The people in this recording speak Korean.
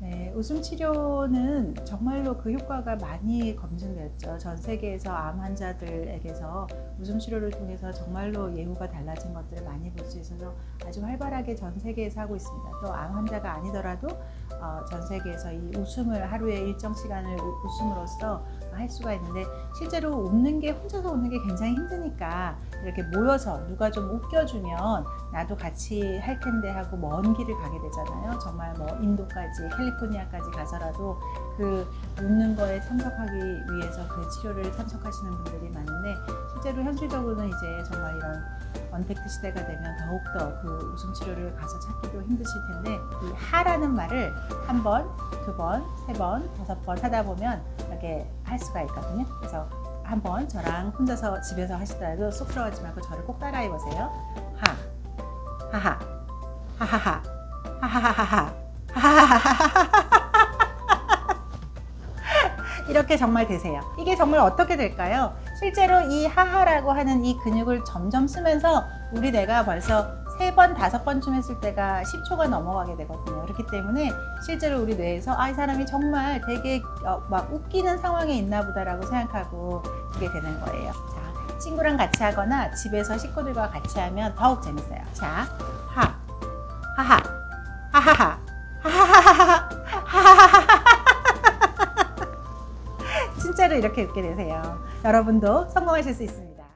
네, 웃음 치료는 정말로 그 효과가 많이 검증되었죠. 전 세계에서 암 환자들에게서 웃음 치료를 통해서 정말로 예후가 달라진 것들을 많이 볼 수 있어서 아주 활발하게 전 세계에서 하고 있습니다. 또 암 환자가 아니더라도 어, 전 세계에서 이 웃음을 하루에 일정 시간을 우- 웃음으로써 할 수가 있는데 실제로 웃는 게 혼자서 웃는 게 굉장히 힘드니까 이렇게 모여서 누가 좀 웃겨주면 나도 같이 할 텐데 하고 먼 길을 가게 되잖아요. 정말 뭐 인도까지 캘리포니아까지 가서라도 그 웃는 거에 참석하기 위해서 그 치료를 참석하시는 분들이 많은데 실제로 현실적으로는 이제 정말 이런 언택트 시대가 되면 더욱더 그 웃음 치료를 가서 찾기도 힘드실 텐데 이 하라는 말을 한 번, 두 번, 세 번, 다섯 번 하다 보면 이렇게 할 수가 있거든요. 그래서 한번 저랑 혼자서 집에서 하시더라도 쑥스러워하지 말고 저를 꼭 따라해 보세요. 하, 하하, 하하하, 하하하하, 하하하하. 이렇게 정말 되세요. 이게 정말 어떻게 될까요? 실제로 이 하하라고 하는 이 근육을 점점 쓰면서 우리 뇌가 벌써 세 번, 다섯 번쯤 했을 때가 10초가 넘어가게 되거든요. 그렇기 때문에 실제로 우리 뇌에서 아, 이 사람이 정말 되게 어, 막 웃기는 상황에 있나 보다라고 생각하고 그게 되는 거예요. 자, 친구랑 같이 하거나 집에서 식구들과 같이 하면 더욱 재밌어요. 자, 하, 하하, 하하하, 하하하하, 하 하하하. 진짜로 이렇게 웃게 되세요. 여러분도 성공하실 수 있습니다.